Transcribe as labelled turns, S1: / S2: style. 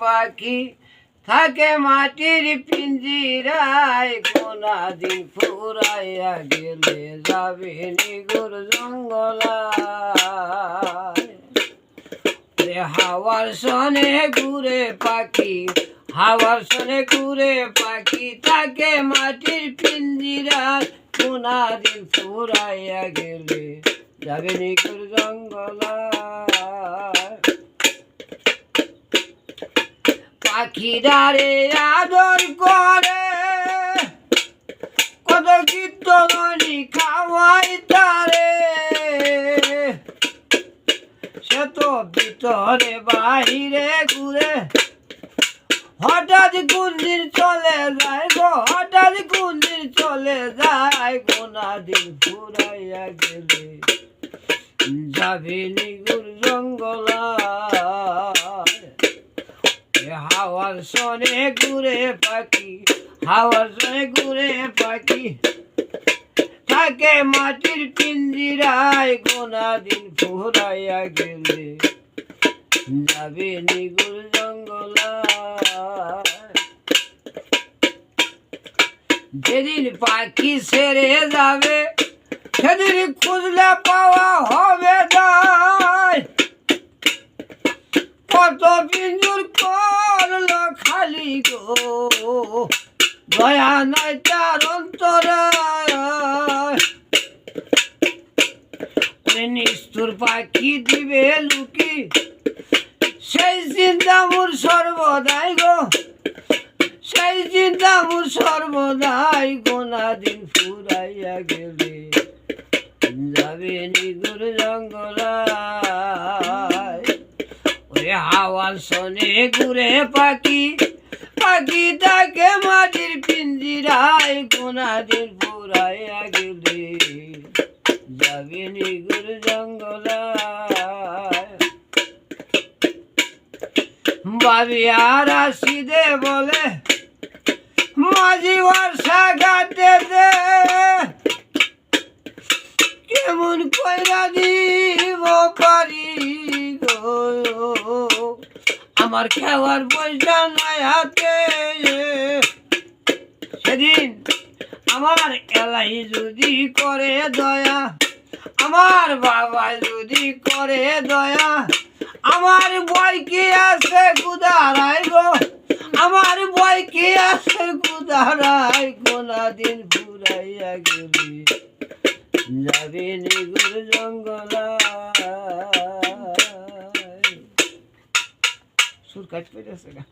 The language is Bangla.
S1: পাখি থাকে মাটির পিঞ্জিরায় কোনা দিন ফুরাইয়া গেলে যাবে নিগুর জঙ্গলায়। হাওয়ার সনে ঘুরে পাখি, হাওয়ার সনে ঘুরে পাখি থাকে মাটির পিঞ্জিরায় কোনা দিন ফুরাইয়া গেলে যাবে নিগুর জঙ্গলায়। পাখিরারে আদর করে। কত কীর্তনী খাওয়াই তারে। সে তো ভিতরে বাহিরে ঘুরে। হঠাৎ কুন্দির চলে যায় গো, হঠাৎ কুন্দির চলে যায় গোনা দিন ফুরাইয়া গেলে। যাবে নিগুর জঙ্গলায় এ হাওয়ার সনে ঘুরে পাখি, হাওয়ার সনে ঘুরে পাখি। থাকে মাটির পিঞ্জিরায় গোনা দিন ফুরাইয়া গেলে। যাবে নিগুর জঙ্গলায়। যেদিন পাখি সেরে যাবে, সেদিন খুঁজলে পাওয়া হবে গো। দয়া নাই তার অন্তরা। নিষ্ঠুর পাখি দিবে লুকি? সেই চিন্তা মোর সর্বদাই গো। সেই চিন্তা মোর সর্বদাই গোনা দিন ফুরাইয়া গেলে। যাবে নিগুর জঙ্গলায়। ওরে হাওয়ার শোনে ঘুরে পাখি। পাখি তাকে মাটির পিঞ্জিরায় গোনা দিন ফুরাইয়া গেলে যাবে নিগুর জঙ্গলায়। বাবি আর আসিদে বলে, মাঝি বর্ষা ঘাটে দে। কেমন কইরা দিব পারি আমার খাওয়ার পয়সা নাই হাতে। সেদিন আমার এলাই যদি করে দয়া, আমার বাবা যদি করে দয়া, আমার বই কি আছে গুদারাই গো? আমার বই কি আছে গুদারাই কোনা দিন ঘুরাইয়া গেলি যাবে নিগুর জঙ্গলায়। সুর কাট আছে গা।